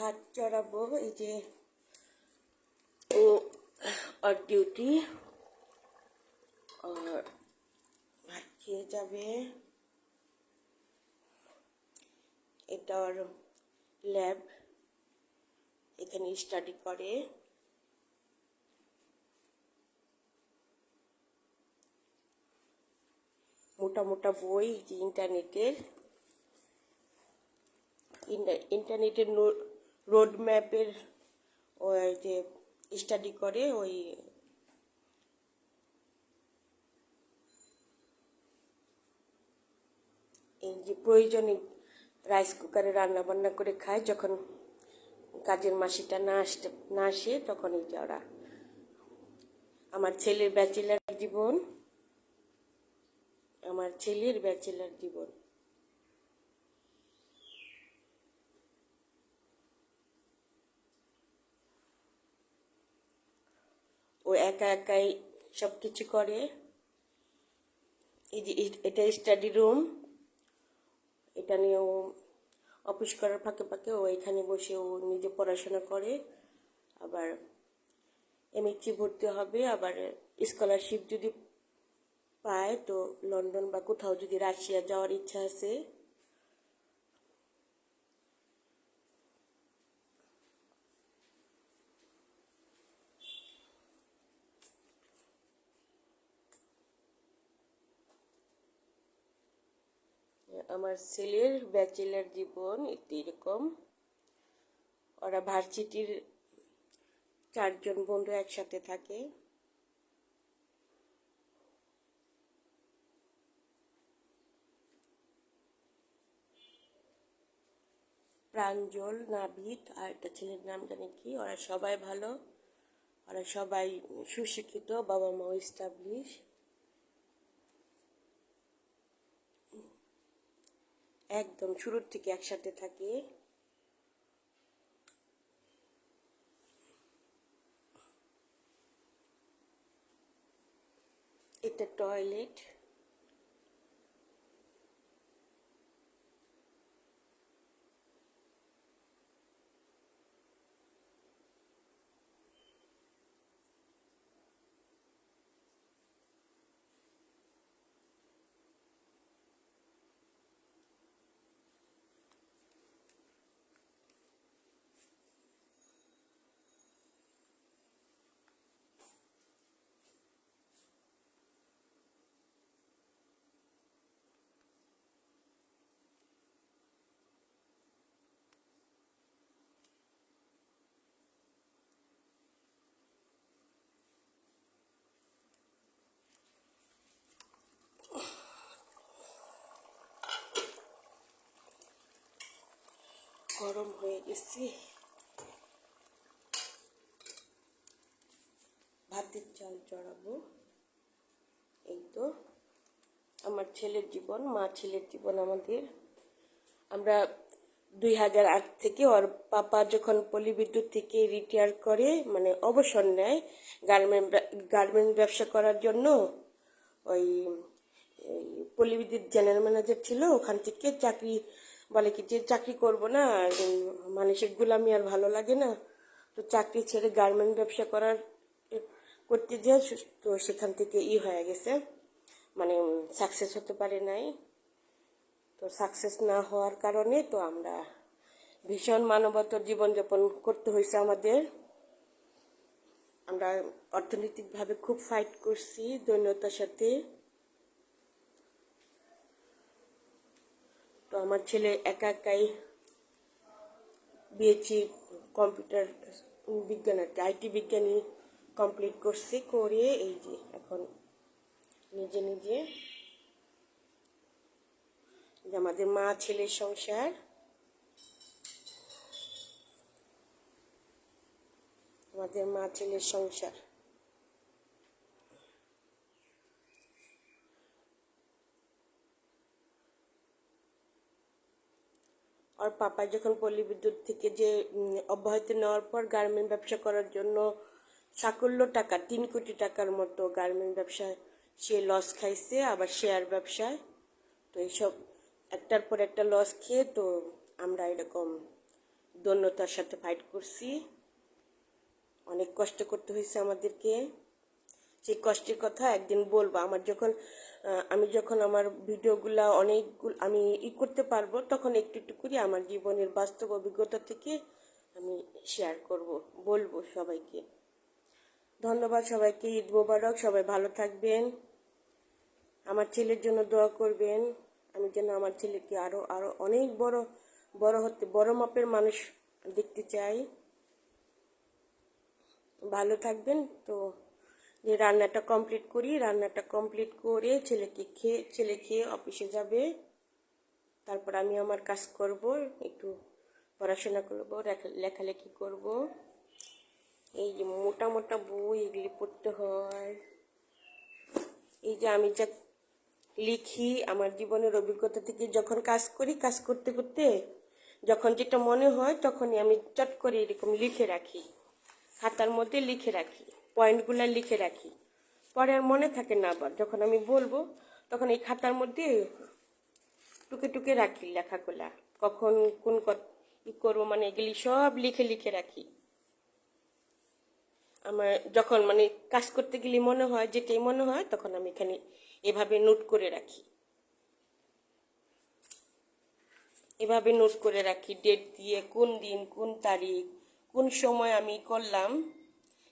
ভাত চড়াবো, এই যে ও আর ডিউটি আর ভাত খেয়ে যাবে। এটা ওর ল্যাব এখানে স্টাডি করে। মোটা মোটা বই, যে ইন্টারনেটের ইন্টা- ইন্টারনেটের রোড ম্যাপের ওই যে স্টাডি করে ওই এই যে প্রয়োজনে রাইস কুকারে রান্না বান্না করে খায়, যখন কাজের মাসিটা না আসতে, না আসে, তখন এই যে ওরা আমার ছেলের ব্যাচেলার জীবন, আমার ছেলের ব্যাচেলার জীবন। ও একা একাই সব কিছু করে। এই যে এটা স্টাডি রুম এটা নিয়ে ও অফিস করার ফাঁকে ফাঁকে ও এখানে বসে ও নিজে পড়াশোনা করে। আবার এমএসসি ভর্তি হবে। আবার স্কলারশিপ যদি পায় তো লন্ডন বা কোথাও যদি রাশিয়া যাওয়ার ইচ্ছা আছে। আমার ছেলের ব্যাচেলার জীবন এরকম। ওরা ভার্সিটির চারজন বন্ধু একসাথে থাকে। প্রাঞ্জল নাবিক আর একটা ছেলের নাম জানি কি, ওরা সবাই ভালো। ওরা সবাই সুশিক্ষিত বাবা মাও স্টাবলিশ একদম শুরুর থেকে একসাথে থাকে। এটা টয়লেট গরম হয়ে গেছে। ভাতের চাল চড়াবো। এই তো। আমার ছেলের জীবন, মা ছেলের জীবন আমাদের। আমরা দুই হাজার আট থেকে ওর পাপা যখন পলিবিদ্যুৎ থেকে রিটায়ার করে মানে অবসর নেয় গার্মেন্ট গার্মেন্ট ব্যবসা করার জন্য, ওই পলিবিদ্যুৎ জেনারেল ম্যানেজার ছিল, ওখান থেকে চাকরি বলে কি, যে চাকরি করব না মানুষের গুলামি আর ভালো লাগে না, তো চাকরি ছেড়ে গার্মেন্ট ব্যবসা করার করতে যে, তো সেখান থেকে ই হয়ে গেছে। মানে সাকসেস হতে পারে নাই। তো সাকসেস না হওয়ার কারণে তো আমরা ভীষণ মানবত জীবনযাপন করতে হয়েছে আমাদের। আমরা অর্থনৈতিকভাবে খুব ফাইট করছি দৈন্যতার সাথে। আমার ছেলে একা একাই বিএসসি কম্পিউটার বিজ্ঞান আর কি আইটি বিজ্ঞানী কমপ্লিট করছি করে এই যে এখন নিজে নিজে আমাদের মা ছেলের সংসার। আমাদের মা ছেলের সংসার। আর পাপা যখন পল্লী বিদ্যুৎ থেকে যে অব্যাহতি নেওয়ার পর গার্মেন্ট ব্যবসা করার জন্য সাকুল্য টাকা, তিন কোটি টাকার মতো গার্মেন্ট ব্যবসায় সে লস খাইছে, আবার শেয়ার ব্যবসায় তো এইসব একটার পর একটা লস খেয়ে তো আমরা এরকম দৈন্যতার সাথে ফাইট করছি। অনেক কষ্ট করতে হয়েছে আমাদেরকে। সেই কষ্টের কথা একদিন বলব। আমার যখন আমি যখন আমার ভিডিওগুলা অনেকগুলো, আমি ই করতে পারব, তখন একটু একটু করে আমার জীবনের বাস্তব অভিজ্ঞতা থেকে আমি শেয়ার করব, বলব সবাইকে। ধন্যবাদ সবাইকে, ঈদ মোবারক, সবাই ভালো থাকবেন। আমার ছেলের জন্য দোয়া করবেন। আমি যেন আমার ছেলেকে আরও আরও অনেক বড় বড় হতে, বড় মাপের মানুষ দেখতে চাই। ভালো থাকবেন, তো যে রান্নাটা কমপ্লিট করি, রান্নাটা কমপ্লিট করে ছেলেকে খেয়ে, ছেলে খেয়ে অফিসে যাবে। তারপর আমি আমার কাজ করব, একটু পড়াশোনা করব লেখালেখি করব। এই যে মোটা মোটা বই এগুলি পড়তে হয়। এই যে আমি যা লিখি, আমার জীবনের অভিজ্ঞতা থেকে যখন কাজ করি, কাজ করতে করতে যখন যেটা মনে হয় তখনই আমি চট করে এরকম লিখে রাখি, খাতার মধ্যে লিখে রাখি। পয়েন্টগুলো লিখে রাখি। পরে আর মনে থাকে না আবার। যখন আমি বলব, তখন এই খাতার মধ্যে টুকে টুকে রাখি লেখাগুলা। কখন কোন করব মানে এগুলি সব লিখে লিখে রাখি। আমার যখন মানে কাজ করতে গেলে মনে হয়, যেটাই মনে হয়, তখন আমি এখানে এভাবে নোট করে রাখি। এভাবে নোট করে রাখি, ডেট দিয়ে কোন দিন, কোন তারিখ, কোন সময় আমি করলাম।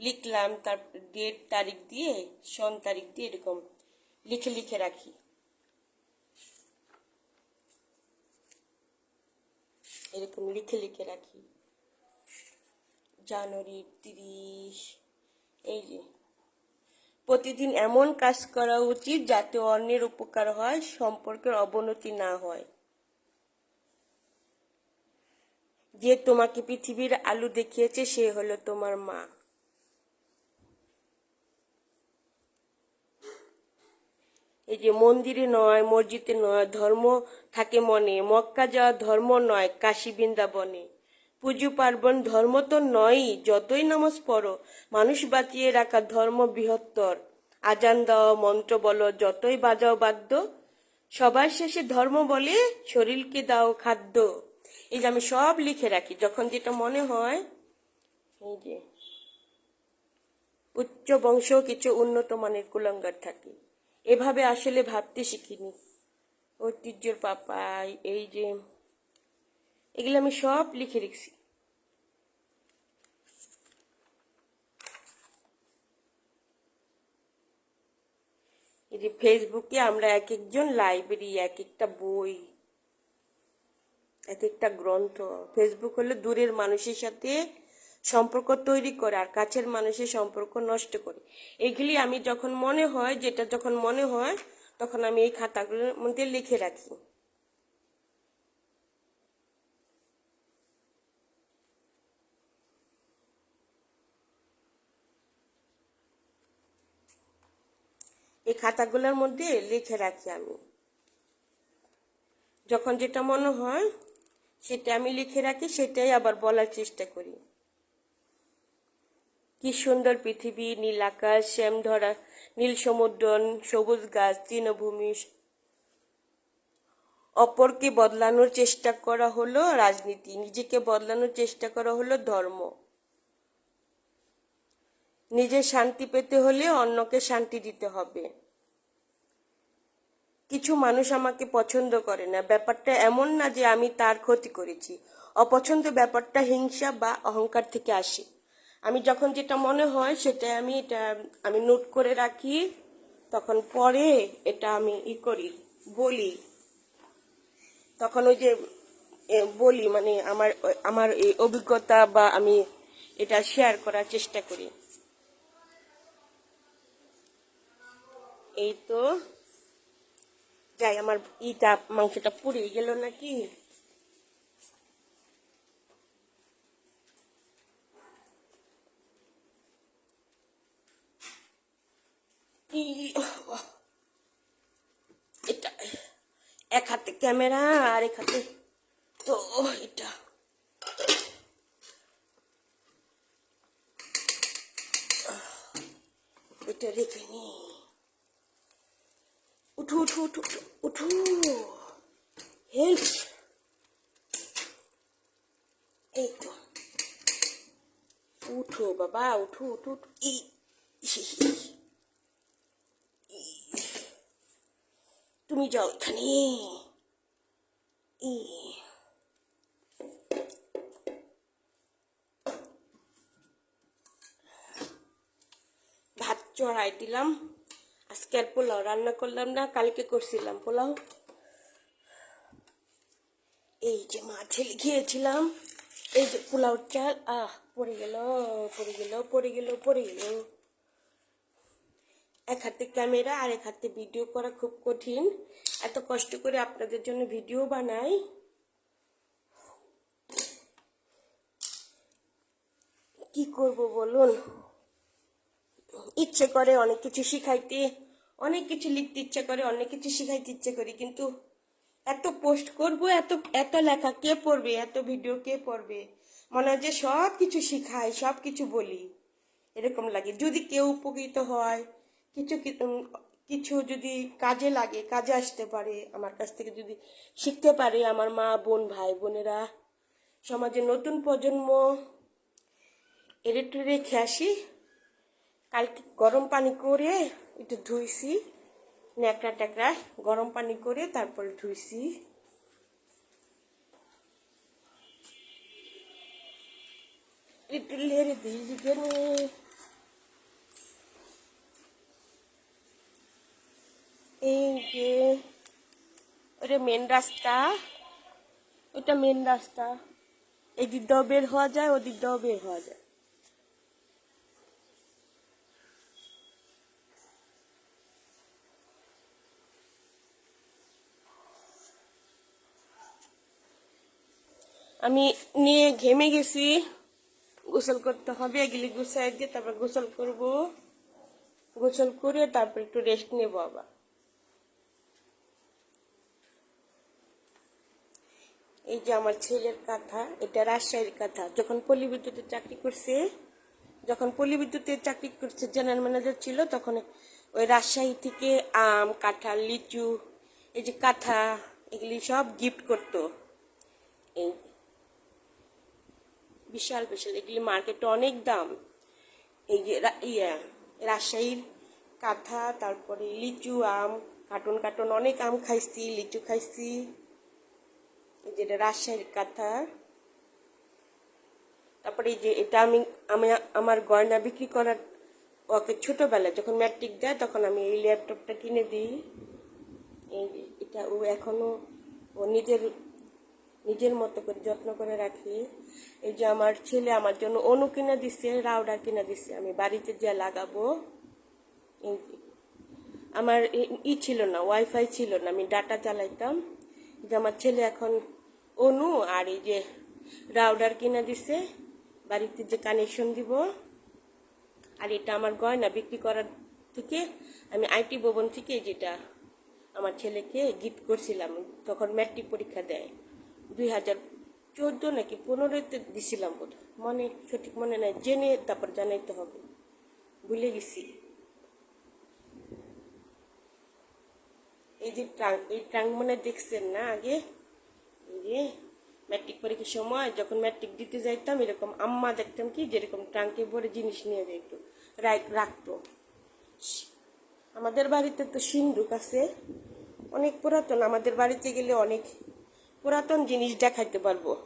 লিখলাম তার ডেট তারিখ দিয়ে সন তারিখ দিয়ে এরকম লিখে লিখে রাখি। এরকম লিখে লিখে রাখি। জানুয়ারি তিরিশ, এই যে। প্রতিদিন এমন কাজ করা উচিত যাতে অন্যের উপকার হয়, সম্পর্কের অবনতি না হয়। যে তোমাকে পৃথিবীর আলু দেখিয়েছে, সে হলো তোমার মা। এই যে মন্দিরে নয়, মসজিদে নয়, ধর্ম থাকে মনে। মক্কা যাওয়া ধর্ম নয়, কাশী বৃন্দাবনে। পুজো পার্বণ ধর্ম তো নয়ই, যতই নামাজ পড়ো, মানুষ বাঁচিয়ে রাখা ধর্ম বৃহত্তর। আজান দাও, মন্ত্র বলো, যতই বাজাও বাদ্য, সবার শেষে ধর্ম বলে শরীরকে দাও খাদ্য। এই যে আমি সব লিখে রাখি, যখন যেটা মনে হয়, এই যে, উচ্চ বংশ কিছু উন্নত মানের কুলঙ্গার থাকে। এভাবে আসলে ভাবতে শিখিনি। ঐতিহ্যর পাপাই, এই যে এগুলো আমি সব লিখে রেখেছি। এই যে ফেসবুকে আমরা এক একজন লাইব্রেরি এক একটা বই এক একটা গ্রন্থ। ফেসবুক হলো দূরের মানুষের সাথে সম্পর্ক তৈরি করে আর কাছের মানুষের সম্পর্ক নষ্ট করে। এগুলি আমি যখন মনে হয়, যেটা যখন মনে হয়, তখন আমি এই খাতাগুলোর মধ্যে লিখে রাখি। এই খাতাগুলোর মধ্যে লিখে রাখি আমি। যখন যেটা মনে হয়, সেটা আমি লিখে রাখি, সেটাই আবার বলার চেষ্টা করি। কি সুন্দর পৃথিবী, নীল আকাশ শ্যাম ধরা নীল সমুদ্র সবুজ গাছ, তৃণভূমি। অপরকে বদলানোর চেষ্টা করা হলো রাজনীতি, নিজেকে বদলানোর চেষ্টা করা হলো ধর্ম। নিজে শান্তি পেতে হলে অন্যকে শান্তি দিতে হবে। কিছু মানুষ আমাকে পছন্দ করে না। ব্যাপারটা এমন না যে আমি তার ক্ষতি করেছি। অপছন্দ ব্যাপারটা হিংসা বা অহংকার থেকে আসে। আমি যখন যেটা মনে হয় সেটা আমি এটা আমি নোট করে রাখি, তখন পরে এটা আমি ই করি, বলি। তখন ওই যে বলি মানে আমার আমার এই অভিজ্ঞতা বা আমি এটা শেয়ার করার চেষ্টা করি। এই তো, যাই, আমার ইটা, মাংসটা পুড়ে গেল নাকি ই- এটা এক হাতে ক্যামেরা আর এক হাতে তো এটা এটা রেখে নি উঠু উঠু উঠু উঠু, উঠু হেল্প এই তো উঠো বাবা উঠো উঠো উঠো ই তুমি যাও এখানে ই ভাত চড়াই দিলাম। আজকে আর পোলাও রান্না করলাম না, কালকে করছিলাম পোলাও। এই যে মা ছেলে খেয়েছিলাম। এই যে পোলাও চাল, আহ, পড়ে গেল পড়ে গেল পড়ে গেল পড়ে গেল। এক হাতে ক্যামেরা আর এক হাতে ভিডিও করা খুব কঠিন। এত কষ্ট করে আপনাদের জন্য ভিডিও বানাই। কি করব বলুন? ইচ্ছে করে অনেক কিছু শিখাইতে, অনেক কিছু লিখতে ইচ্ছে করে, অনেক কিছু শিখাইতে ইচ্ছে করি, কিন্তু এত পোস্ট করব, এত এত লেখা কে পড়বে, এত ভিডিও কে পড়বে? মনে হয় যে সব কিছু শিখাই সব কিছু বলি। এরকম লাগে। যদি কেউ উপকৃত হয় কিছু কিছু যদি কাজে লাগে, কাজে আসতে পারে, আমার কাছ থেকে যদি শিখতে পারে আমার মা, বোন, ভাই, বোনেরা। সমাজে নতুন প্রজন্ম এরে রেখে আসি। কালকে গরম পানি করে একটু ধুইছি। ন্যাকড়া ট্যাকড়া গরম পানি করে তারপরে ধুইছি। একটু লেড়ে দিই এই যে ওটা মেন রাস্তা। ওটা মেন রাস্তা। এদিক দিয়েও বের হওয়া যায়, ওদিক দিয়েও বের হওয়া যায়। আমি নিয়ে ঘেমে গেছি। গোসল করতে হবে, এগুলি গুছাই দিয়ে তারপর গোসল করব। গোসল করে তারপর একটু রেস্ট নেব আবার। এই যে আমার ছেলের কথা, এটা রাজশাহীর কথা। যখন পল্লী বিদ্যুতের চাকরি করছে, যখন পল্লী বিদ্যুতের চাকরি করছে জেনারেল ম্যানেজার ছিল, তখন ওই রাজশাহী থেকে আম, কাঁঠাল, লিচু, এই যে কাঁথা, এগুলি সব গিফট করতো। এই বিশাল বিশাল, এগুলি মার্কেটে অনেক দাম। এই যে ইয়া, রাজশাহীর কাঁথা, তারপরে লিচু, আম, কার্টন কার্টন অনেক আম খাইছি, লিচু খাইছি। এই যে রাজশাহীর কাঁথা। তারপরে যে এটা আমি আমি, আমার গয়না বিক্রি করার ওকে ছোটোবেলায় যখন ম্যাট্রিক দেয়, তখন আমি এই ল্যাপটপটা কিনে দিই। এটা ও এখনও ও নিজের নিজের মতো করে যত্ন করে রাখি। এই যে আমার ছেলে আমার জন্য অনু কিনে দিচ্ছে রাউডার কিনে দিচ্ছে আমি বাড়িতে যা লাগাবো। আমার ই ছিল না, ওয়াইফাই ছিল না, আমি ডাটা চালাইতাম যে আমার ছেলে এখন অনু আর এই যে রাউডার কিনা দিছে, বাড়িতে যে কানেকশন দিব, আর এটা আমার গয়না বিক্রি করার থেকে আমি আইটি ভবন থেকে যেটা আমার ছেলেকে গিফট করছিলাম, তখন ম্যাট্রিক পরীক্ষা দেয়। দুই হাজার চোদ্দ নাকি পনেরোতে দিছিলাম বোধ মনে, সঠিক মনে নাই, জেনে তারপর জানাইতে হবে। ভুলে গেছি। এই যে ট্রাং এই মনে দেখছেন না আগে? এই যে ম্যাট্রিক পরীক্ষার সময় যখন ম্যাট্রিক দিতে যাইতাম, এরকম আম্মা দেখতাম কি, যেরকম ট্রাঙ্কে ভরে জিনিস নিয়ে যাইতো রাখ- রাখতো। আমাদের বাড়িতে তো সিন্ধুক আছে, অনেক পুরাতন। আমাদের বাড়িতে গেলে অনেক পুরাতন জিনিস দেখাইতে পারব।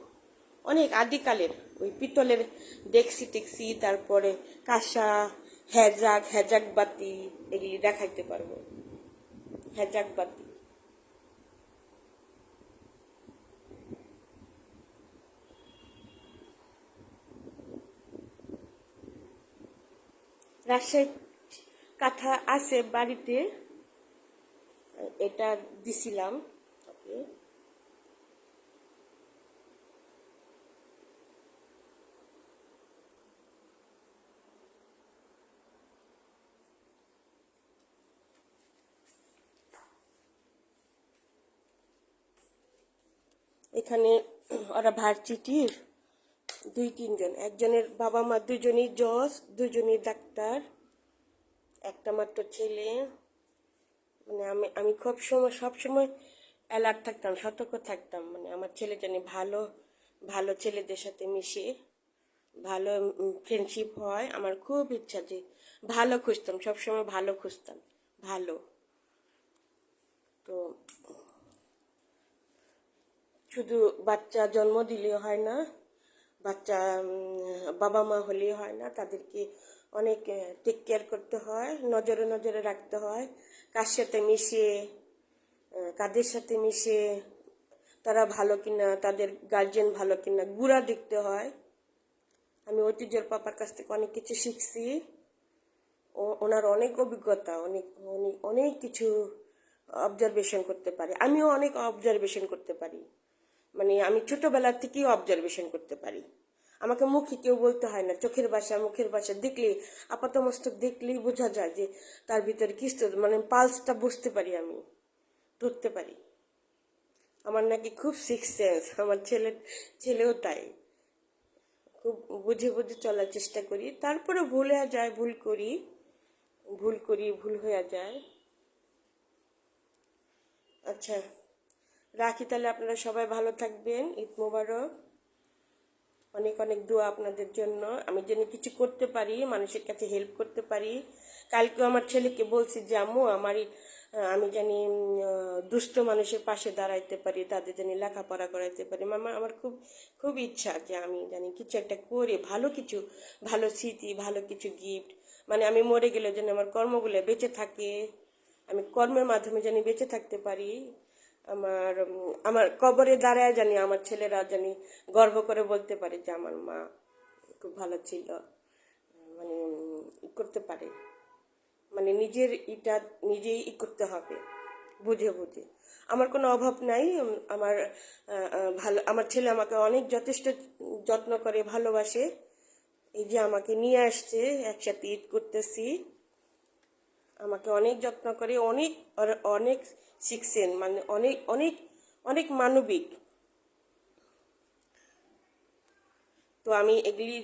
অনেক আদিকালের, ওই পিতলের ডেক্সি টেক্সি, তারপরে কাঁসা হ্যাজাক হ্যাজাক বাতি, এগুলি দেখাইতে পারব। হেজাক বাতি রাজশাহী কাঁথা আছে বাড়িতে এটা দিছিলাম ওকে এখানে ওরা ভার্সিটির দুই, তিনজন। একজনের বাবা মা, দুজনেই জজ, দুজনেই ডাক্তার। একটা মাত্র ছেলে। মানে আমি আমি খুব সময়, সব সময় অ্যালার্ট থাকতাম, সতর্ক থাকতাম। মানে আমার ছেলে জানি ভালো ভালো ছেলেদের সাথে মিশে, ভালো ফ্রেন্ডশিপ হয়। আমার খুব ইচ্ছা যে ভালো খুঁজতাম সবসময় ভালো খুঁজতাম, ভালো। তো শুধু বাচ্চা জন্ম দিলে হয় না, বাচ্চা বাবা মা হলে হয় না, তাদেরকে অনেক টেক কেয়ার করতে হয়, নজরে নজরে রাখতে হয়, কার সাথে মিশে কাদের সাথে মিশে, তারা ভালো কিনা, তাদের গার্জেন ভালো কিনা গুড়া দেখতে হয়। আমি ঐতিহ্যের পাপার কাছ থেকে অনেক কিছু শিখছি। ওনার অনেক অভিজ্ঞতা, অনেক অনেক অনেক কিছু অবজারভেশন করতে পারে। আমিও অনেক অবজারভেশন করতে পারি। মানে আমি ছোটবেলা থেকেই অবজারভেশন করতে পারি। আমাকে মুখে কেউ বলতে হয় না, চোখের ভাষা মুখের ভাষা দেখলে আপাত মস্তক দেখলেই বোঝা যায় যে তার ভিতরে কিস্ত মানে পালসটা বুঝতে পারি আমি, ধরতে পারি। আমার নাকি খুব সিক্স সেন্স আমার ছেলে ছেলেও তাই। খুব বুঝে বুঝে চলার চেষ্টা করি, তারপরে ভুল যায়, ভুল করি ভুল করি, ভুল হয়ে যায়। আচ্ছা। রাখি, তাহলে আপনারা সবাই ভালো থাকবেন। ঈদ মোবারক। অনেক অনেক দোয়া আপনাদের জন্য। আমি যেন কিছু করতে পারি, মানুষের কাছে হেল্প করতে পারি। কালকে আমার ছেলেকে বলছি, যে, আম্মু, আমার আমি জানি দুস্থ মানুষের পাশে দাঁড়াইতে পারি, তাদের জানি লেখাপড়া করাইতে পারি। মামা, আমার খুব খুব ইচ্ছা যে, আমি জানি কিছু একটা করে, ভালো কিছু, ভালো স্মৃতি, ভালো কিছু গিফট মানে আমি মরে গেলে যেন আমার কর্মগুলো বেঁচে থাকে। আমি কর্মের মাধ্যমে জানি বেঁচে থাকতে পারি। আমার আমার কবরে দাঁড়ায় জানি, আমার ছেলেরা জানি গর্ব করে বলতে পারে যে আমার মা খুব ভালো ছিল। মানে করতে পারে। মানে নিজের ইটা নিজেই ই করতে হবে, বুঝে বুঝে। আমার কোনো অভাব নাই আমার ভালো, আমার ছেলে আমাকে অনেক যথেষ্ট যত্ন করে, ভালোবাসে। এই যে আমাকে নিয়ে আসছে, একসাথে ঈদ করতেছি। আমাকে অনেক যত্ন করে, অনেক অনেক শিখছেন মানে অনেক অনেক অনেক মানবিক। তো আমি এগুলি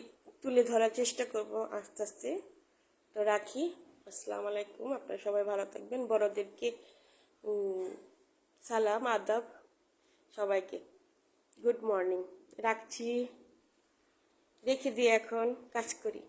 তুলে ধরার চেষ্টা করব আস্তে আস্তে। তো রাখি। আসসালামু আলাইকুম। আপনারা সবাই ভালো থাকবেন। বড়দেরকে সালাম, আদাব সবাইকে। Good morning. রাখছি। রেখে দিয়ে এখন কাজ করি।